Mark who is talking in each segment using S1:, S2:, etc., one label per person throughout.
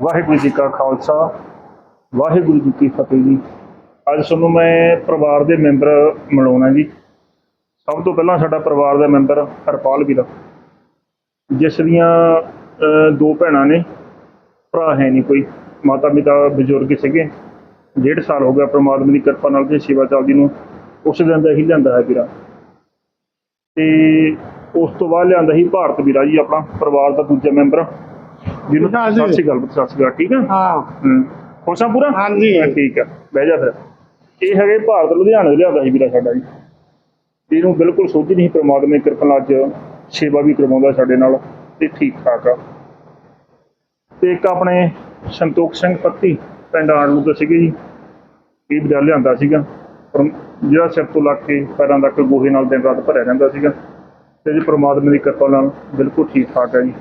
S1: ਵਾਹਿਗੁਰੂ ਜੀ ਕਾ ਖਾਲਸਾ, ਵਾਹਿਗੁਰੂ ਜੀ ਕੀ ਫਤਿਹ ਜੀ। ਅੱਜ ਤੁਹਾਨੂੰ ਮੈਂ ਪਰਿਵਾਰ ਦੇ ਮੈਂਬਰ ਮਿਲਾਉਣਾ ਜੀ। ਸਭ ਤੋਂ ਪਹਿਲਾਂ ਸਾਡਾ ਪਰਿਵਾਰ ਦਾ ਮੈਂਬਰ ਹਰਪਾਲ ਵੀਰਾ ਜਿਸ ਦੀਆਂ ਦੋ ਭੈਣਾਂ ਨੇ, ਭਰਾ ਹੈ ਨਹੀਂ ਕੋਈ। ਮਾਤਾ ਪਿਤਾ ਬਜ਼ੁਰਗ ਸੀਗੇ। ਡੇਢ ਸਾਲ ਹੋ ਗਿਆ ਪ੍ਰਮਾਤਮਾ ਦੀ ਕਿਰਪਾ ਨਾਲ ਤੇ ਸੇਵਾ ਚੱਲਦੀ ਨੂੰ। ਉਸ ਦਿਨ ਦਾ ਹੀ ਲਿਆਂਦਾ ਹੈ ਵੀਰਾ। ਤੇ ਉਸ ਤੋਂ ਬਾਅਦ ਲਿਆਂਦਾ ਸੀ ਭਾਰਤ ਵੀਰਾ ਜੀ ਆਪਣਾ, ਪਰਿਵਾਰ ਦਾ ਦੂਜਾ ਮੈਂਬਰ। ਜਿਹਨੂੰ
S2: ਆ ਜੀ।
S1: ਸਤਿ ਸ਼੍ਰੀ ਅਕਾਲ ਸਤਿ ਸ਼੍ਰੀ ਅਕਾਲ ਠੀਕ ਹੈ
S2: ਹਾਂ।
S1: ਹੂੰ। ਖੁਸ਼ਾ ਪੂਰਾ?
S2: ਹਾਂਜੀ।
S1: ਹਾਂ, ਠੀਕ ਹੈ ਬਹਿ ਜਾ ਫਿਰ। ਇਹ ਹੈਗੇ ਭਾਰਤ ਲੁਧਿਆਣੇ ਤੋਂ ਲਿਆਂਦਾ ਸੀ ਵੀਰਾ ਸਾਡਾ ਜੀ। ਇਹਨੂੰ ਬਿਲਕੁਲ ਸੋਝੀ ਨਹੀਂ ਪ੍ਰਮਾਤਮਾ ਦੀ ਕਿਰਪਾ ਨਾਲ ਅੱਜ ਸੇਵਾ ਵੀ ਕਰਵਾਉਂਦਾ ਸਾਡੇ ਨਾਲ ਤੇ ਠੀਕ ਠਾਕ ਆ। ਤੇ ਇੱਕ ਆਪਣੇ ਸੰਤੋਖ ਸਿੰਘ ਪੱਤੀ ਪਿੰਡ ਆੜੂ ਤੋਂ ਸੀਗੇ ਜੀ। ਇਹ ਵੀਰਾ ਲਿਆਂਦਾ ਸੀਗਾ। ਪਰ ਜਿਹੜਾ ਸਿਰ ਤੋਂ ਲੱਗ ਕੇ ਪੈਰਾਂ ਤੱਕ ਗੋਹੇ ਨਾਲ ਦਿਨ ਰਾਤ ਭਰਿਆ ਰਹਿੰਦਾ ਸੀਗਾ। ਤੇ ਜੀ ਪ੍ਰਮਾਤਮਾ ਦੀ ਕਿਰਪਾ ਨਾਲ ਬਿਲਕੁਲ ਠੀਕ ਠਾਕ ਹੈ ਜੀ।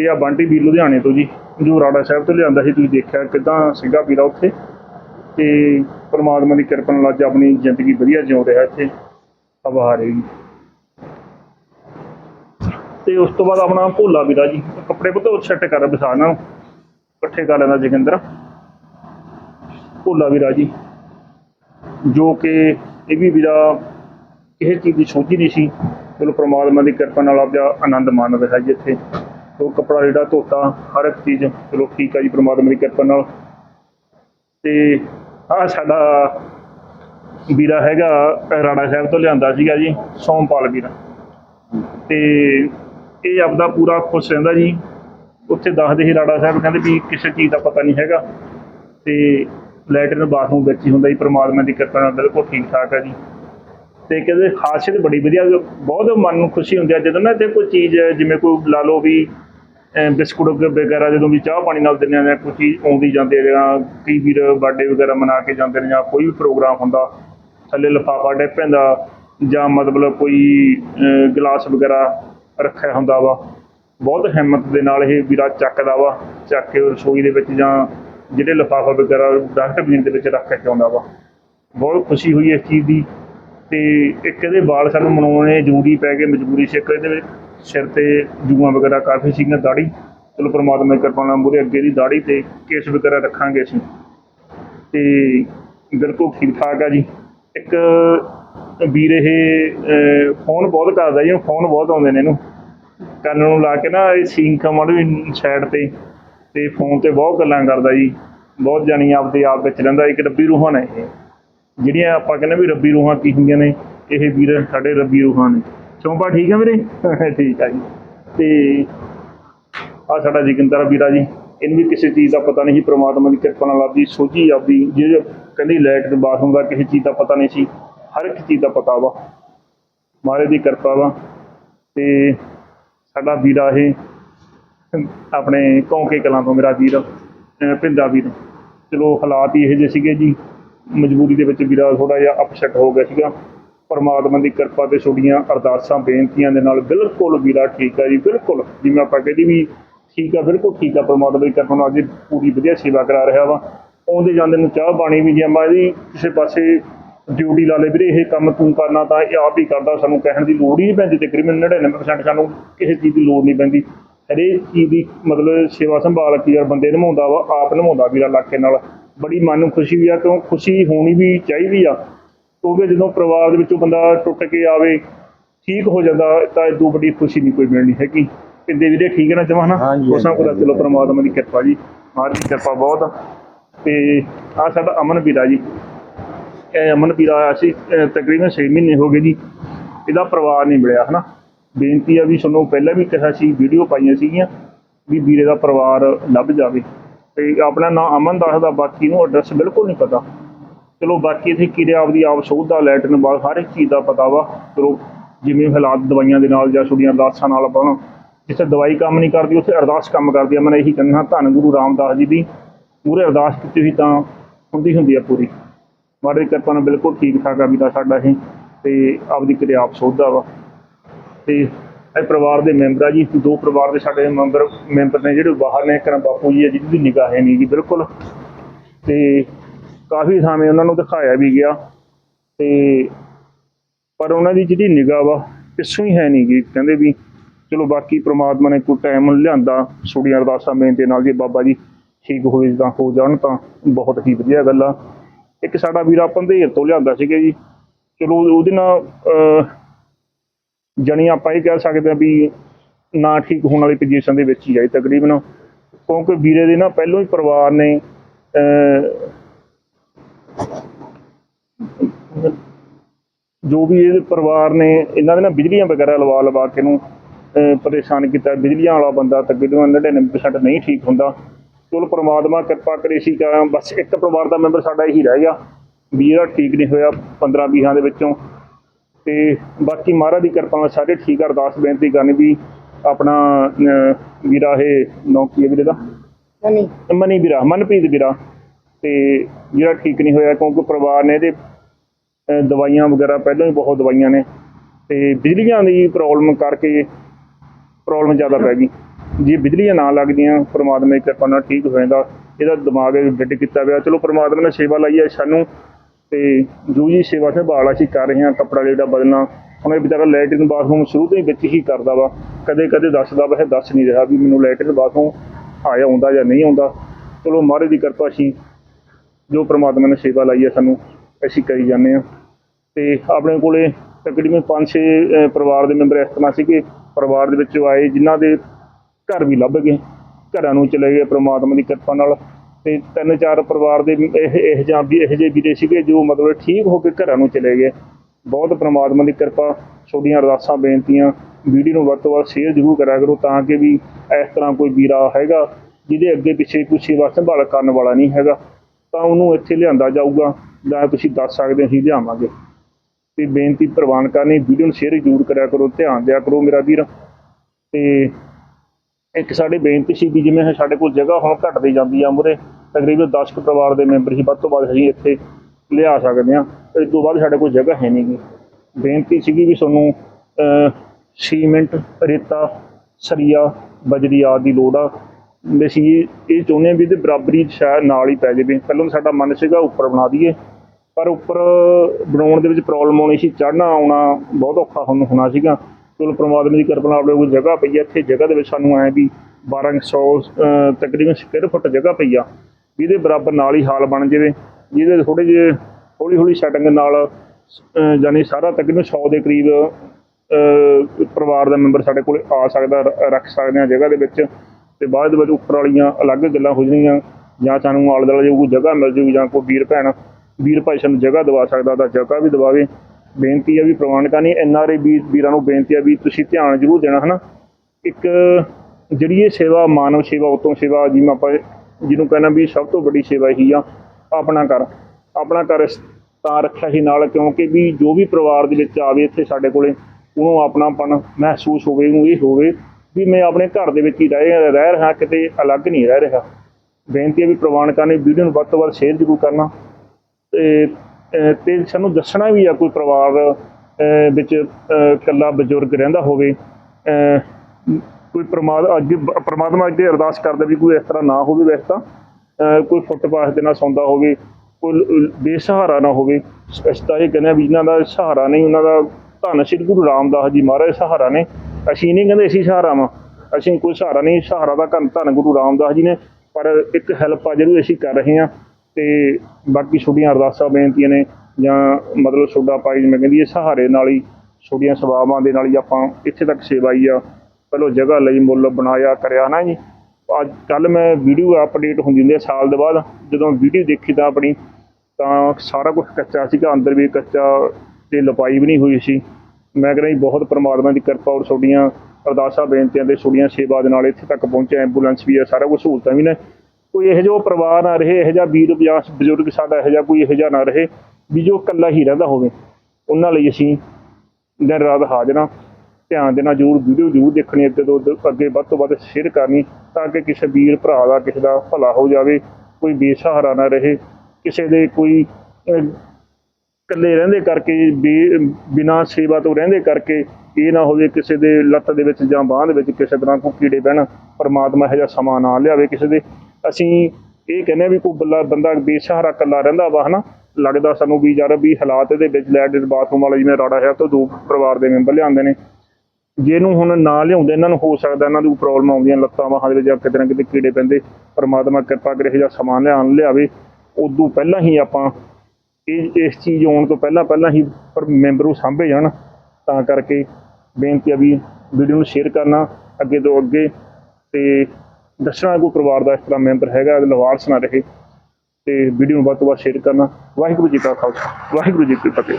S1: ਤੇ ਆ ਬੰਟੀ ਵੀ ਲੁਧਿਆਣੇ ਤੋਂ ਜੀ ਜੋ ਰਾੜਾ ਸਾਹਿਬ ਤੋਂ ਲਿਆਂਦਾ ਸੀ, ਤੁਸੀਂ ਦੇਖਿਆ ਕਿਦਾਂ ਸੀਗਾ ਵੀਰਾ ਉੱਥੇ। ਤੇ ਪਰਮਾਤਮਾ ਦੀ ਕਿਰਪਾ ਨਾਲ ਅੱਜ ਆਪਣੀ ਜ਼ਿੰਦਗੀ ਵਧੀਆ ਜਿਉ ਰਿਹਾ ਇੱਥੇ। ਹਵਾ ਰਹੇਗੀ ਤੇ ਉਸ ਤੋਂ ਬਾਅਦ ਆਪਣਾ ਭੋਲਾ ਵੀਰਾ ਜੀ, ਕੱਪੜੇ ਪੁੱਤ ਸੈੱਟ ਕਰ ਬਿਸਾ ਨਾ ਇਕੱਠੇ ਕਰ ਲੈਂਦਾ ਜਗਿੰਦਰ। ਭੋਲਾ ਵੀਰਾ ਜੀ, ਜੋ ਕਿ ਇਹ ਵੀ ਵੀਰਾ ਕਿਸੇ ਚੀਜ਼ ਦੀ ਸੋਝੀ ਨਹੀਂ ਸੀ। ਚਲੋ ਪ੍ਰਮਾਤਮਾ ਦੀ ਕਿਰਪਾ ਨਾਲ ਆਪਦਾ ਆਨੰਦ ਮਾਣ ਰਿਹਾ ਜੀ ਇੱਥੇ। ਉਹ ਕੱਪੜਾ ਜਿਹੜਾ ਧੋਤਾ, ਹਰ ਇੱਕ ਚੀਜ਼ ਚਲੋ ਠੀਕ ਆ ਜੀ, ਪ੍ਰਮਾਤਮਾ ਦੀ ਕਿਰਪਾ ਨਾਲ। ਤੇ ਆ ਸਾਡਾ ਵੀਰਾ ਹੈਗਾ ਰਾਣਾ ਸਾਹਿਬ ਤੋਂ ਲਿਆਂਦਾ ਸੀਗਾ ਜੀ, ਸੋਮਪਾਲ ਵੀਰਾ। ਤੇ ਇਹ ਆਪਦਾ ਪੂਰਾ ਖੁਸ਼ ਰਹਿੰਦਾ ਜੀ। ਉੱਥੇ ਦੱਸਦੇ ਸੀ ਰਾਣਾ ਸਾਹਿਬ, ਕਹਿੰਦੇ ਵੀ ਕਿਸੇ ਚੀਜ਼ ਦਾ ਪਤਾ ਨਹੀਂ ਹੈਗਾ। ਤੇ ਲੈਟਰਨ ਬਾਥਰੂਮ ਵਿੱਚ ਹੀ ਹੁੰਦਾ ਜੀ, ਪ੍ਰਮਾਤਮਾ ਦੀ ਕਿਰਪਾ ਨਾਲ ਬਿਲਕੁਲ ਠੀਕ ਠਾਕ ਆ ਜੀ। ਤੇ ਕਹਿੰਦੇ, ਖਾਸੀਅਤ ਬੜੀ ਵਧੀਆ, ਬਹੁਤ ਮਨ ਨੂੰ ਖੁਸ਼ੀ ਹੁੰਦੀ ਆ। ਜਦੋਂ ਨਾ ਤੇ ਕੋਈ ਚੀਜ਼, ਜਿਵੇਂ ਕੋਈ ਲਾ ਲਓ ਵੀ ਬਿਸਕੁਟ ਵਗੈਰਾ ਜਦੋਂ ਵੀ ਚਾਹ ਪਾਣੀ ਨਾਲ ਦਿੰਦੇ ਆ ਜਾਂ ਕੋਈ ਚੀਜ਼ ਆਉਂਦੀ ਜਾਂਦੀ ਹੈ ਜਾਂ ਕਈ ਵੀਰ ਬਰਥਡੇ ਵਗੈਰਾ ਮਨਾ ਕੇ ਜਾਂਦੇ ਨੇ ਜਾਂ ਕੋਈ ਵੀ ਪ੍ਰੋਗਰਾਮ ਹੁੰਦਾ, ਥੱਲੇ ਲਿਫਾਫਾ ਡੇ ਪੈਂਦਾ ਜਾਂ ਮਤਲਬ ਕੋਈ ਅਮ ਗਲਾਸ ਵਗੈਰਾ ਰੱਖਿਆ ਹੁੰਦਾ ਵਾ, ਬਹੁਤ ਹਿੰਮਤ ਦੇ ਨਾਲ ਇਹ ਵੀਰਾ ਚੱਕਦਾ ਵਾ, ਚੱਕ ਕੇ ਰਸੋਈ ਦੇ ਵਿੱਚ ਜਾਂ ਜਿਹੜੇ ਲਿਫਾਫਾ ਵਗੈਰਾ ਡਸਟਬਿਨ ਦੇ ਵਿੱਚ ਰੱਖ ਕੇ ਆਉਂਦਾ ਵਾ। ਬਹੁਤ ਖੁਸ਼ੀ ਹੋਈ ਇਸ ਚੀਜ਼ ਦੀ ਤੇ ਇੱਕ ਇਹਦੇ ਵਾਲ ਸਾਨੂੰ ਮਨਾਉਣੇ ਜ਼ਰੂਰੀ ਪੈ ਗਏ ਮਜਬੂਰੀ ਸੀ, ਇੱਕ ਇਹਦੇ ਵਿੱਚ ਸਿਰ ਤੇ ਜੂਆਂ ਵਗੈਰਾ ਕਾਫੀ ਸੀਗੀਆਂ ਦਾੜੀ ਚਲੋ ਪ੍ਰਮਾਤਮਾ ਦੀ ਕਿਰਪਾ ਨਾਲ ਮੂਹਰੇ ਅੱਗੇ ਦੀ ਦਾੜੀ ਤੇ ਕੇਸ ਵਗੈਰਾ ਰੱਖਾਂਗੇ ਅਸੀਂ। ਤੇ ਬਿਲਕੁਲ ਠੀਕ ਠਾਕ ਆ ਜੀ। ਇੱਕ ਵੀਰ ਇਹ ਫੋਨ ਬਹੁਤ ਕਰਦਾ ਜੀ ਫੋਨ ਬਹੁਤ ਆਉਂਦੇ ਨੇ ਇਹਨੂੰ। ਕੰਨ ਨੂੰ ਲਾ ਕੇ ਨਾ ਇਹ ਸੀਨ ਕਮੜ ਵੀ ਸਾਈਡ ਤੇ ਤੇ ਫੋਨ ਤੇ ਬਹੁਤ ਗੱਲਾਂ ਕਰਦਾ ਜੀ। ਬਹੁਤ ਜਾਣੀ ਆਪਦੇ ਆਪ ਵਿੱਚ ਰਹਿੰਦਾ, ਇੱਕ ਰੱਬੀ ਰੂਹਾਂ ਨੇ ਇਹ। ਜਿਹੜੀਆਂ ਆਪਾਂ ਕਹਿੰਦੇ ਵੀ ਰੱਬੀ ਰੂਹਾਂ ਕੀ ਹੁੰਦੀਆਂ ਨੇ, ਇਹ ਵੀਰ ਸਾਡੇ ਰੱਬੀ ਰੂਹਾਂ ਨੇ। ਚੌਂਪਾ ਠੀਕ ਹੈ ਵੀਰੇ? ਠੀਕ ਆ ਜੀ। ਤੇ ਆ ਸਾਡਾ ਜਗਿੰਦਰ ਵੀਰਾ ਜੀ। ਇਹਨੂੰ ਵੀ ਕਿਸੇ ਚੀਜ਼ ਦਾ ਪਤਾ ਨਹੀਂ ਸੀ, ਪ੍ਰਮਾਤਮਾ ਦੀ ਕਿਰਪਾ ਨਾਲ ਆਪਦੀ ਸੋਝੀ ਆਪਦੀ ਜਿਹੜੇ ਕਹਿੰਦੀ ਲਾਈਟ ਦੇ ਬਾਥਰੂਮ ਦਾ ਕਿਸੇ ਚੀਜ਼ ਦਾ ਪਤਾ ਨਹੀਂ ਸੀ, ਹਰ ਇੱਕ ਚੀਜ਼ ਦਾ ਪਤਾ ਵਾ। ਮਹਾਰਾਜ ਦੀ ਕਿਰਪਾ ਵਾ। ਤੇ ਸਾਡਾ ਵੀਰਾ ਇਹ ਆਪਣੇ ਕੌਂਕੇ ਕਲਾਂ ਤੋਂ ਮੇਰਾ ਵੀਰ, ਅਹ ਪਿੰਦਾ ਵੀਰ। ਚਲੋ ਹਾਲਾਤ ਹੀ ਇਹੋ ਜਿਹੇ ਸੀਗੇ ਜੀ। ਮਜਬੂਰੀ ਦੇ ਵਿੱਚ ਵੀਰਾ ਥੋੜਾ ਜਿਹਾ ਅਪਸੈਟ ਹੋ ਗਿਆ ਸੀਗਾ। ਪਰਮਾਤਮਾ ਦੀ ਕਿਰਪਾ ਤੇ ਛੋਡੀਆਂ ਅਰਦਾਸਾਂ, ਬੇਨਤੀਆਂ ਦੇ ਨਾਲ ਬਿਲਕੁਲ ਵੀਰਾ ਠੀਕ ਆ ਜੀ, ਬਿਲਕੁਲ। ਜਿਵੇਂ ਆਪਾਂ ਕਹਿੰਦੇ ਵੀ ਠੀਕ ਆ, ਬਿਲਕੁਲ ਠੀਕ ਆ, ਪਰਮਾਤਮਾ ਦੀ ਕਿਰਪਾ ਨਾਲ ਅੱਜ ਪੂਰੀ ਵਧੀਆ ਸੇਵਾ ਕਰਾ ਰਿਹਾ ਵਾ। ਆਉਂਦੇ ਜਾਂਦੇ ਨੂੰ ਚਾਹ ਪਾਣੀ ਵੀ ਜੇ ਆਪਾਂ ਜੀ ਕਿਸੇ ਪਾਸੇ ਡਿਊਟੀ ਲਾ ਲੇ ਵੀਰੇ, ਇਹ ਕੰਮ ਤੂੰ ਕਰਨਾ ਤਾਂ ਇਹ ਆਪ ਹੀ ਕਰਦਾ, ਸਾਨੂੰ ਕਹਿਣ ਦੀ ਲੋੜ ਹੀ ਨਹੀਂ ਪੈਂਦੀ। ਤਕਰੀਬਨ 99% ਸਾਨੂੰ ਕਿਸੇ ਚੀਜ਼ ਦੀ ਲੋੜ ਨਹੀਂ ਪੈਂਦੀ। ਹਰੇਕ ਚੀਜ਼ ਦੀ ਮਤਲਬ ਸੇਵਾ ਸੰਭਾਲ ਕੀ ਯਾਰ ਬੰਦੇ ਨਿਭਾਉਂਦਾ ਵਾ, ਆਪ ਨਿਭਾਉਂਦਾ ਵੀਰਾ ਇਲਾਕੇ ਨਾਲ। ਬੜੀ ਮਨ ਨੂੰ ਖੁਸ਼ੀ ਵੀ ਆ, ਕਿਉਂ? ਖੁਸ਼ੀ ਹੋਣੀ ਵੀ ਚਾਹੀਦੀ ਆ। ਕਿਉਂਕਿ ਜਦੋਂ ਪਰਿਵਾਰ ਦੇ ਵਿੱਚੋਂ ਬੰਦਾ ਟੁੱਟ ਕੇ ਆਵੇ ਠੀਕ ਹੋ ਜਾਂਦਾ ਤਾਂ ਇਦੋਂ ਵੱਡੀ ਖੁਸ਼ੀ ਨਹੀਂ ਕੋਈ ਮਿਲਣੀ ਹੈਗੀ। ਪਿੰਦੇ ਵੀਰੇ ਠੀਕ ਹੈ ਨਾ ਜਮਾ ਨਾ ਉਸਾਂ ਕੋਲ ਚਲੋ ਪਰਮਾਤਮਾ ਦੀ ਕਿਰਪਾ ਜੀ। ਮਹਾਰਾਜ ਦੀ ਕਿਰਪਾ ਬਹੁਤ ਆ। ਤੇ ਆ ਸਾਡਾ ਅਮਨ ਵੀਰਾ ਜੀ। ਇਹ ਅਮਨ ਵੀਰਾ ਆਇਆ ਸੀ ਤਕਰੀਬਨ 6 ਮਹੀਨੇ ਹੋ ਗਏ ਜੀ। ਇਹਦਾ ਪਰਿਵਾਰ ਨਹੀਂ ਮਿਲਿਆ ਹਨਾ? ਬੇਨਤੀ ਆ ਵੀ ਤੁਹਾਨੂੰ ਪਹਿਲਾਂ ਵੀ ਕਿਹਾ ਸੀ ਵੀਡੀਓ ਪਾਈਆਂ ਸੀਗੀਆਂ ਵੀ ਵੀਰੇ ਦਾ ਪਰਿਵਾਰ ਲੱਭ ਜਾਵੇ। ਤੇ ਆਪਣਾ ਨਾਮ ਅਮਨ ਦੱਸਦਾ ਬਾਕੀ ਨੂੰ ਐਡਰੈਸ ਬਿਲਕੁਲ ਨਹੀਂ ਪਤਾ। ਚਲੋ ਬਾਕੀ ਇੱਥੇ ਕਿਰਿਆ ਆਪਦੀ ਆਪ ਸੋਧਦਾ ਲੈਟਰਨ ਬਾਲ, ਹਰ ਇੱਕ ਚੀਜ਼ ਦਾ ਪਤਾ ਵਾ। ਚਲੋ ਜਿਵੇਂ ਹਾਲਾਤ ਦਵਾਈਆਂ ਦੇ ਨਾਲ ਜਾਂ ਛੋਟੀਆਂ ਅਰਦਾਸਾਂ ਨਾਲ ਆਪਾਂ ਜਿੱਥੇ ਦਵਾਈ ਕੰਮ ਨਹੀਂ ਕਰਦੀ, ਉੱਥੇ ਅਰਦਾਸ ਕੰਮ ਕਰਦੀ ਆ। ਮੈਂ ਇਹੀ ਕਹਿੰਦਾ, ਧੰਨ ਗੁਰੂ ਰਾਮਦਾਸ ਜੀ ਦੀ ਪੂਰੇ ਅਰਦਾਸ ਕੀਤੀ ਹੋਈ ਤਾਂ ਹੁੰਦੀ ਹੁੰਦੀ ਆ ਪੂਰੀ। ਮਾੜੇ ਕਿਰਪਾ ਨਾਲ ਬਿਲਕੁਲ ਠੀਕ ਠਾਕ ਆ ਵੀ ਤਾਂ ਸਾਡਾ ਇਹ, ਤੇ ਆਪਦੀ ਕਿਰਿਆ ਆਪ ਸੋਧਾ ਵਾ। ਤੇ ਇਹ ਪਰਿਵਾਰ ਦੇ ਮੈਂਬਰ ਆ ਜੀ, ਦੋ ਪਰਿਵਾਰ ਦੇ ਸਾਡੇ ਮੈਂਬਰ ਮੈਂਬਰ ਨੇ ਜਿਹੜੇ ਬਾਹਰ ਨੇ, ਇੱਕ ਬਾਪੂ ਜੀ ਆ, ਜਿਹਦੀ ਨਿਗਾਹ ਹੈ ਨਹੀਂ ਜੀ ਬਿਲਕੁਲ। ਤੇ ਕਾਫੀ ਥਾਵੇਂ ਉਹਨਾਂ ਨੂੰ ਦਿਖਾਇਆ ਵੀ ਗਿਆ। ਤੇ ਪਰ ਉਹਨਾਂ ਦੀ ਜਿਹੜੀ ਨਿਗਾਹ ਵਾ ਪਿੱਛੋਂ ਹੀ ਹੈ ਨਹੀਂ ਗੀ। ਕਹਿੰਦੇ ਵੀ ਚਲੋ ਬਾਕੀ ਪ੍ਰਮਾਤਮਾ ਨੇ ਕੋਈ ਟਾਈਮ ਲਿਆਂਦਾ ਸੁੜੀਆਂ ਅਰਦਾਸਾਂ ਬੇਨਤੀ ਨਾਲ ਜੇ ਬਾਬਾ ਜੀ ਠੀਕ ਹੋਵੇ ਤਾਂ ਹੋ ਜਾਣ ਤਾਂ ਬਹੁਤ ਹੀ ਵਧੀਆ ਗੱਲ ਆ। ਇੱਕ ਸਾਡਾ ਵੀਰਾ ਪੰਧੇਰ ਤੋਂ ਲਿਆਂਦਾ ਸੀਗਾ ਜੀ। ਚਲੋ ਉਹਦੇ ਨਾਲ ਅਹ, ਜਾਣੀ ਆਪਾਂ ਇਹ ਕਹਿ ਸਕਦੇ ਆ ਵੀ ਨਾ ਠੀਕ ਹੋਣ ਵਾਲੀ ਪੋਜੀਸ਼ਨ ਦੇ ਵਿੱਚ ਹੀ ਆਈ ਤਕਰੀਬਨ। ਕਿਉਂਕਿ ਵੀਰੇ ਦੇ ਨਾ ਪਹਿਲੋਂ ਹੀ ਪਰਿਵਾਰ ਨੇ ਜੋ ਵੀ ਇਹਦੇ ਪਰਿਵਾਰ ਨੇ ਇਹਨਾਂ ਦੇ ਨਾ ਬਿਜਲੀਆਂ ਵਗੈਰਾ ਲਵਾ ਲਵਾ ਕੇ ਨੂੰ ਪਰੇਸ਼ਾਨ ਕੀਤਾ। ਬਿਜਲੀਆਂ ਵਾਲਾ ਬੰਦਾ ਤਕਰੀਬਨ 99% ਨਹੀਂ ਠੀਕ ਹੁੰਦਾ। ਚਲੋ ਪ੍ਰਮਾਤਮਾ ਕਿਰਪਾ ਕਰੇ ਸੀ ਤਾਂ ਬਸ ਇੱਕ ਪਰਿਵਾਰ ਦਾ ਮੈਂਬਰ ਸਾਡਾ ਇਹੀ ਰਹਿ ਗਿਆ। ਵੀ ਜਿਹੜਾ ਠੀਕ ਨਹੀਂ ਹੋਇਆ 15 20 ਦੇ ਵਿੱਚੋਂ। ਤੇ ਬਾਕੀ ਮਹਾਰਾਜ ਦੀ ਕਿਰਪਾ ਨਾਲ ਸਾਰੇ ਠੀਕ ਅਰਦਾਸ ਬੇਨਤੀ ਕਰਨੀ ਵੀ ਆਪਣਾ ਵੀਰਾ ਇਹ ਨੌਕੀ ਵੀਰੇ ਦਾ?
S2: ਨਹੀਂ
S1: ਮਨੀ ਵੀਰਾ ਮਨਪ੍ਰੀਤ ਵੀਰਾ। ਤੇ ਜਿਹੜਾ ਠੀਕ ਨਹੀਂ ਹੋਇਆ ਕਿਉਂਕਿ ਪਰਿਵਾਰ ਨੇ ਇਹਦੇ ਅਹ, ਦਵਾਈਆਂ ਵਗੈਰਾ ਪਹਿਲਾਂ ਹੀ ਬਹੁਤ ਦਵਾਈਆਂ ਨੇ ਤੇ ਬਿਜਲੀਆਂ ਦੀ ਪ੍ਰੋਬਲਮ ਕਰਕੇ ਪ੍ਰੋਬਲਮ ਜ਼ਿਆਦਾ ਪੈ ਗਈ। ਜੇ ਬਿਜਲੀਆਂ ਨਾ ਲੱਗਦੀਆਂ ਪਰਮਾਤਮਾ ਦੀ ਕਿਰਪਾ ਨਾਲ ਠੀਕ ਹੋ ਜਾਂਦਾ। ਇਹਦਾ ਦਿਮਾਗ ਡਿੱਡ ਕੀਤਾ ਗਿਆ ਚਲੋ ਪਰਮਾਤਮਾ ਨੇ ਸੇਵਾ ਲਈ ਹੈ ਸਾਨੂੰ ਤੇ ਜੋ ਜੀ ਸੇਵਾ ਸੰਭਾਲ ਅਸੀਂ ਕਰ ਰਹੇ ਹਾਂ ਕੱਪੜਾ ਜਿਹੜਾ ਬਦਲਣਾ ਹੁਣ ਇਹ ਵਿਚਾਰਾ ਲੈਟਰਨ ਬਾਥਰੂਮ ਸ਼ੁਰੂ ਤੋਂ ਹੀ ਵਿੱਚ ਹੀ ਕਰਦਾ ਵਾ। ਕਦੇ ਕਦੇ ਦੱਸਦਾ ਵਾ ਇਹ ਦੱਸ ਨਹੀਂ ਰਿਹਾ ਵੀ ਮੈਨੂੰ ਲੈਟਰਨ ਬਾਥਰੂਮ ਆਇਆ ਆਉਂਦਾ ਜਾਂ ਨਹੀਂ ਆਉਂਦਾ। ਚਲੋ ਮਹਾਰਾਜ ਦੀ ਕਿਰਪਾ ਸੀ ਜੋ ਪ੍ਰਮਾਤਮਾ ਨੇ ਸੇਵਾ ਲਾਈ ਹੈ ਸਾਨੂੰ, ਅਸੀਂ ਕਰੀ ਜਾਂਦੇ ਹਾਂ। ਤੇ ਆਪਣੇ ਕੋਲੇ ਤਕਰੀਬਨ 5-6 ਪਰਿਵਾਰ ਦੇ ਮੈਂਬਰ ਇਸ ਤਰ੍ਹਾਂ ਸੀਗੇ। ਪਰਿਵਾਰ ਦੇ ਵਿੱਚੋਂ ਆਏ, ਜਿਨ੍ਹਾਂ ਦੇ ਘਰ ਵੀ ਲੱਭ ਗਏ। ਘਰਾਂ ਨੂੰ ਚਲੇ ਗਏ ਪ੍ਰਮਾਤਮਾ ਦੀ ਕਿਰਪਾ ਨਾਲ। ਤੇ ਤਿੰਨ ਚਾਰ ਪਰਿਵਾਰ ਦੇ ਇਹ ਇਹ ਜਾਂ ਵੀ, ਇਹੋ ਜਿਹੇ ਵੀਰੇ ਸੀਗੇ ਜੋ ਮਤਲਬ ਠੀਕ ਹੋ ਕੇ ਘਰਾਂ ਨੂੰ ਚਲੇ ਗਏ। ਬਹੁਤ ਪ੍ਰਮਾਤਮਾ ਦੀ ਕਿਰਪਾ ਛੋਟੀਆਂ ਅਰਦਾਸਾਂ, ਬੇਨਤੀਆਂ, ਵੀਡੀਓ ਨੂੰ ਵੱਧ ਤੋਂ ਵੱਧ ਸ਼ੇਅਰ ਜ਼ਰੂਰ ਕਰਿਆ ਕਰੋ ਤਾਂ ਕਿ ਵੀ ਇਸ ਤਰ੍ਹਾਂ ਕੋਈ ਵੀਰਾ ਹੈਗਾ, ਜਿਹਦੇ ਅੱਗੇ ਪਿੱਛੇ ਕੋਈ ਸੇਵਾ ਸੰਭਾਲ ਕਰਨ ਵਾਲਾ ਨਹੀਂ ਹੈਗਾ। ਤਾਂ ਉਹਨੂੰ ਇੱਥੇ ਲਿਆਂਦਾ ਜਾਊਗਾ। ਜਾਂ ਤੁਸੀਂ ਦੱਸ ਸਕਦੇ ਹੋ, ਅਸੀਂ ਲਿਆਵਾਂਗੇ। ਤੇ ਬੇਨਤੀ ਪ੍ਰਵਾਨ ਕਰਨੀ, ਵੀਡੀਓ ਨੂੰ ਸ਼ੇਅਰ ਜ਼ਰੂਰ ਕਰਿਆ ਕਰੋ, ਧਿਆਨ ਦਿਆ ਕਰੋ ਮੇਰਾ ਵੀਰ। ਤੇ ਇੱਕ ਸਾਡੇ ਬੇਨਤੀ ਸੀ ਵੀ ਜਿਵੇਂ ਸਾਡੇ ਕੋਲ ਜਗ੍ਹਾ ਹੁਣ ਘਟਦੀ ਜਾਂਦੀ ਆ ਮੁਰੇ ਤਕਰੀਬਨ 10 ਕੁ ਪਰਿਵਾਰ ਦੇ ਮੈਂਬਰ ਹੀ ਵੱਧ ਤੋਂ ਵੱਧ ਅਸੀਂ ਇੱਥੇ ਲਿਆ ਸਕਦੇ ਹਾਂ। ਇਸ ਤੋਂ ਬਾਅਦ ਸਾਡੇ ਕੋਲ ਜਗ੍ਹਾ ਹੈ ਨਹੀਂਗੀ ਬੇਨਤੀ ਸੀਗੀ ਵੀ ਤੁਹਾਨੂੰ ਸੀਮੈਂਟ, ਰੇਤਾ, ਸਰੀਆ, ਬਜਰੀ ਆਦਿ ਦੀ ਲੋੜ ਆ। ਅਸੀਂ ਇਹ ਚਾਹੁੰਦੇ ਹਾਂ ਵੀ ਇਹਦੇ ਬਰਾਬਰੀ ਸ਼ਾਇਦ ਨਾਲ ਹੀ ਪੈ ਜਾਵੇ। ਪਹਿਲਾਂ ਤਾਂ ਸਾਡਾ ਮਨ ਸੀਗਾ ਉੱਪਰ ਬਣਾ ਦਈਏ। ਪਰ ਉੱਪਰ ਬਣਾਉਣ ਦੇ ਵਿੱਚ ਪ੍ਰੋਬਲਮ ਆਉਣੀ ਸੀ। ਚੜ੍ਹਨਾ ਆਉਣਾ ਬਹੁਤ ਔਖਾ ਹੁਣ ਹੋਣਾ ਸੀਗਾ। ਚਲੋ ਪ੍ਰਮਾਤਮਾ ਦੀ ਕਿਰਪਾ ਨਾਲ ਆਪਣੇ ਕੋਈ ਜਗ੍ਹਾ ਪਈ ਹੈ ਇੱਥੇ ਜਗ੍ਹਾ ਦੇ ਵਿੱਚ ਸਾਨੂੰ ਐ ਵੀ 1200 ਅਹ, ਤਕਰੀਬਨ ਸਕੁਅਰ ਫੁੱਟ ਜਗ੍ਹਾ ਪਈ ਆ। ਵੀ ਇਹਦੇ ਬਰਾਬਰ ਨਾਲ ਹੀ ਹਾਲ ਬਣ ਜਾਵੇ। ਜਿਹਦੇ ਥੋੜੇ ਜਿਹੇ ਹੌਲੀ ਹੌਲੀ ਸੈਟਿੰਗ ਨਾਲ ਅਹ, ਜਾਣੀ ਸਾਰਾ ਤਕਰੀਬਨ 100 ਦੇ ਕਰੀਬ ਪਰਿਵਾਰ ਦਾ ਮੈਂਬਰ ਸਾਡੇ ਕੋਲ ਆ ਸਕਦਾ ਰ- ਰੱਖ ਸਕਦੇ ਆ ਜਗ੍ਹਾ ਦੇ ਵਿੱਚ। ਤੇ ਬਾਅਦ ਦੇ ਵਿੱਚ ਉੱਪਰ ਵਾਲੀਆਂ ਅਲੱਗ ਗੱਲਾਂ ਹੋ ਜਾਣਗੀਆਂ ਜਾਂ ਸਾਨੂੰ ਆਲੇ ਦੁਆਲੇ ਜੇ ਕੋਈ ਜਗ੍ਹਾ ਮਿਲ ਜੂਗੀ, ਜਾਂ ਕੋਈ ਵੀਰ ਭੈਣ, ਵੀਰ ਭਾਈ ਸਾਨੂੰ ਜਗ੍ਹਾ ਦਵਾ ਸਕਦਾ, ਤਾਂ ਜਗ੍ਹਾ ਵੀ ਦਵਾਵੇ। ਬੇਨਤੀ ਹੈ ਵੀ ਪ੍ਰਵਾਨਿਕਾ ਨਹੀਂ, ਐਨ ਵੀਰ ਵੀਰਾਂ ਨੂੰ ਬੇਨਤੀ ਹੈ ਵੀ ਤੁਸੀਂ ਧਿਆਨ ਜ਼ਰੂਰ ਦੇਣਾ, ਹਨਾ? ਇੱਕ ਜਿਹੜੀ ਇਹ ਸੇਵਾ, ਮਾਨਵ ਸੇਵਾ ਉਤੋਂ ਸੇਵਾ ਜਿਵੇਂ ਆਪਾਂ ਜਿਹਨੂੰ ਕਹਿੰਦਾ ਵੀ ਸਭ ਤੋਂ ਵੱਡੀ ਸੇਵਾ ਹੀ ਆ, ਆਪਣਾ ਘਰ। ਆਪਣਾ ਘਰ ਤਾਂ ਰੱਖਿਆ ਸੀ ਨਾਲ, ਕਿਉਂਕਿ ਵੀ ਜੋ ਵੀ ਪਰਿਵਾਰ ਦੇ ਵਿੱਚ ਆਵੇ ਇੱਥੇ ਸਾਡੇ ਕੋਲੇ, ਉਹਨੂੰ ਆਪਣਾਪਨ ਮਹਿਸੂਸ ਹੋਵੇ, ਉਹਨੂੰ ਇਹ ਹੋਵੇ ਵੀ ਮੈਂ ਆਪਣੇ ਘਰ ਦੇ ਵਿੱਚ ਹੀ ਰਹਿ ਰਹਿ, ਰਿਹਾ ਕਿਤੇ ਅਲੱਗ ਨਹੀਂ ਰਹਿ ਰਿਹਾ। ਬੇਨਤੀ ਹੈ ਵੀ ਪ੍ਰਵਾਨਕਾਂ ਨੇ ਵੀਡੀਓ ਨੂੰ ਵੱਧ ਤੋਂ ਵੱਧ ਸ਼ੇਅਰ ਜ਼ਰੂਰ ਕਰਨਾ। ਤੇ ਤੇ ਸਾਨੂੰ ਦੱਸਣਾ ਵੀ ਆ, ਕੋਈ ਪਰਿਵਾਰ ਵਿੱਚ ਇਕੱਲਾ ਬਜ਼ੁਰਗ ਰਹਿੰਦਾ ਹੋਵੇ ਕੋਈ ਪ੍ਰਮਾਦ ਅੱਗੇ, ਪਰਮਾਤਮਾ ਅੱਗੇ ਅਰਦਾਸ ਕਰਦਾ ਵੀ ਕੋਈ ਇਸ ਤਰ੍ਹਾਂ ਨਾ ਹੋਵੇ ਵੈਸੇ ਤਾਂ ਅਹ, ਕੋਈ ਫੁੱਟਪਾਥ ਤੇ ਨਾ ਸੌਂਦਾ ਹੋਵੇ, ਕੋਈ ਬੇਸਹਾਰਾ ਨਾ ਹੋਵੇ। ਅਸੀਂ ਤਾਂ ਇਹ ਕਹਿੰਦੇ ਹਾਂ ਵੀ ਇਹਨਾਂ ਦਾ ਸਹਾਰਾ ਨਹੀਂ, ਉਹਨਾਂ ਦਾ ਧੰਨ ਸ੍ਰੀ ਗੁਰੂ ਰਾਮਦਾਸ ਜੀ ਮਹਾਰਾਜ ਸਹਾਰਾ ਨੇ। ਅਸੀਂ ਨਹੀਂ ਕਹਿੰਦੇ ਅਸੀਂ ਸਹਾਰਾ ਵਾਂ। ਅਸੀਂ ਕੋਈ ਸਹਾਰਾ ਨਹੀਂ, ਸਹਾਰਾ ਦਾ ਧੰਨ ਧੰਨ ਗੁਰੂ ਰਾਮਦਾਸ ਜੀ ਨੇ, ਪਰ ਇੱਕ ਹੈਲਪ ਆ ਜਿਹੜੀ ਅਸੀਂ ਕਰ ਰਹੇ ਹਾਂ ਤੇ ਬਾਕੀ ਛੋਟੀਆਂ ਅਰਦਾਸਾਂ, ਬੇਨਤੀਆਂ ਨੇ ਜਾਂ ਮਤਲਬ ਛੋਡਾ ਪਾਈ ਮੈਂ ਕਹਿੰਦੀ ਇਹ ਸਹਾਰੇ ਨਾਲ ਹੀ ਛੋਟੀਆਂ ਸੇਵਾਵਾਂ ਦੇ ਨਾਲ ਹੀ ਆਪਾਂ ਇੱਥੇ ਤੱਕ ਸੇਵਾਈ ਆ। ਪਹਿਲਾਂ ਜਗ੍ਹਾ ਲਈ, ਮੁੱਲ ਬਣਾਇਆ, ਕਰਿਆ ਨਾ ਜੀ। ਅੱਜ ਕੱਲ ਮੈਂ ਵੀਡੀਓ ਅਪਡੇਟ ਹੁੰਦੀ ਹੁੰਦੀ ਆ ਸਾਲ ਦੇ ਬਾਅਦ। ਜਦੋਂ ਵੀਡੀਓ ਦੇਖੀ ਤਾਂ ਆਪਣੀ, ਤਾਂ ਸਾਰਾ ਕੁਝ ਕੱਚਾ ਸੀਗਾ, ਅੰਦਰ ਵੀ ਕੱਚਾ ਤੇ ਲਪਾਈ ਵੀ ਨਹੀਂ ਹੋਈ ਸੀ। ਮੈਂ ਕਹਿੰਦਾ ਜੀ, ਬਹੁਤ ਪਰਮਾਤਮਾ ਦੀ ਕਿਰਪਾ ਔਰ ਤੁਹਾਡੀਆਂ ਅਰਦਾਸਾਂ, ਬੇਨਤੀਆਂ ਤੇ ਤੁਹਾਡੀਆਂ ਸੇਵਾ ਦੇ ਨਾਲ ਇੱਥੇ ਤੱਕ ਪਹੁੰਚਿਆ ਐਂਬੂਲੈਂਸ ਵੀ ਹੈ, ਸਾਰਾ ਕੁਝ ਸਹੂਲਤਾਂ ਵੀ ਨੇ। ਕੋਈ ਇਹੋ ਜਿਹਾ ਪਰਿਵਾਰ ਨਾ ਰਹੇ, ਇਹੋ ਜਿਹਾ ਵੀਰ ਵਿਆਸ ਬਜ਼ੁਰਗ ਸਾਡਾ ਇਹੋ ਜਿਹਾ ਕੋਈ ਇਹੋ ਜਿਹਾ ਨਾ ਰਹੇ, ਵੀ ਜੋ ਇਕੱਲਾ ਹੀ ਰਹਿੰਦਾ ਹੋਵੇ। ਉਹਨਾਂ ਲਈ ਅਸੀਂ ਦਿਨ ਰਾਤ ਹਾਜ਼ਰ ਧਿਆਨ ਦੇਣਾ ਜ਼ਰੂਰ, ਵੀਡੀਓ ਜ਼ਰੂਰ ਦੇਖਣੀ, ਅੱਗੇ ਤੋਂ ਅੱਗੇ- ਅੱਗੇ ਵੱਧ ਤੋਂ ਵੱਧ ਸ਼ੇਅਰ ਕਰਨੀ, ਤਾਂ ਕਿ ਕਿਸੇ ਵੀਰ ਭਰਾ ਦਾ, ਕਿਸੇ ਦਾ ਭਲਾ ਹੋ ਜਾਵੇ, ਕੋਈ ਬੇਸਹਾਰਾ ਨਾ ਰਹੇ, ਕਿਸੇ ਦੇ ਕੋਈ ਇਕੱਲੇ ਰਹਿੰਦੇ ਕਰਕੇ ਬੇ- ਬਿਨਾਂ ਸੇਵਾ ਤੋਂ ਰਹਿੰਦੇ ਕਰਕੇ ਇਹ ਨਾ ਹੋਵੇ ਕਿਸੇ ਦੇ ਲੱਤ ਦੇ ਵਿੱਚ ਜਾਂ ਬਾਂਹ ਦੇ ਵਿੱਚ ਕਿਸੇ ਤਰ੍ਹਾਂ ਕੋਈ ਕੀੜੇ ਪੈਣ, ਪਰਮਾਤਮਾ ਇਹੋ ਜਿਹਾ ਸਮਾਂ ਨਾ ਲਿਆਵੇ ਕਿਸੇ ਦੇ। ਅਸੀਂ ਇਹ ਕਹਿੰਦੇ ਹਾਂ ਵੀ ਕੋਈ ਬੱਲਾ, ਬੰਦਾ ਬੇਸਹਾਰਾ ਇਕੱਲਾ ਰਹਿੰਦਾ ਵਾ, ਹਨਾ? ਲੱਗਦਾ ਸਾਨੂੰ ਵੀ ਯਾਰ ਵੀ ਹਾਲਾਤ ਇਹਦੇ ਵਿੱਚ ਲੈਟ ਬਾਥਰੂਮ ਵਾਲਾ ਜਿਵੇਂ ਰਾੜਾ ਹੈ ਤੋਂ ਦੋ ਪਰਿਵਾਰ ਦੇ ਮੈਂਬਰ ਲਿਆਉਂਦੇ ਨੇ। ਜੇ ਇਹਨੂੰ ਹੁਣ ਨਾ ਲਿਆਉਂਦੇ, ਇਹਨਾਂ ਨੂੰ ਹੋ ਸਕਦਾ ਇਹਨਾਂ ਨੂੰ ਪ੍ਰੋਬਲਮ ਆਉਂਦੀਆਂ ਲੱਤਾਂ, ਬਾਹਾਂ ਦੇ ਵਿੱਚ ਜਾਂ ਕਿਤੇ ਨਾ ਕਿਤੇ ਕੀੜੇ ਪੈਂਦੇ। ਪਰਮਾਤਮਾ ਕਿਰਪਾ ਕਰੇ ਇਹੋ ਜਿਹਾ ਸਮਾਨ ਲਿਆਉਣ, ਲਿਆਵੇ। ਉਦੋਂ ਪਹਿਲਾਂ ਹੀ ਆਪਾਂ ਇਹ ਇਸ ਚੀਜ਼ ਆਉਣ ਤੋਂ ਪਹਿਲਾਂ ਪਹਿਲਾਂ ਹੀ ਪਰ ਮੈਂਬਰ ਨੂੰ ਸਾਂਭੇ ਜਾਣ, ਤਾਂ ਕਰਕੇ ਬੇਨਤੀ ਆ ਵੀ ਵੀਡੀਓ ਨੂੰ ਸ਼ੇਅਰ ਕਰਨਾ, ਅੱਗੇ ਤੋਂ ਅੱਗੇ ਤੇ ਦੱਸਣਾ ਕੋਈ ਪਰਿਵਾਰ ਦਾ ਇਸ ਤਰ੍ਹਾਂ ਮੈਂਬਰ ਹੈਗਾ ਲਵਾਰਸ ਨਾ ਰਹੇ, ਤੇ ਵੀਡੀਓ ਨੂੰ ਵੱਧ ਤੋਂ ਵੱਧ ਸ਼ੇਅਰ ਕਰਨਾ। ਵਾਹਿਗੁਰੂ ਜੀ ਕਾ ਖਾਲਸਾ, ਵਾਹਿਗੁਰੂ ਜੀ ਕੀ ਫਤਿਹ।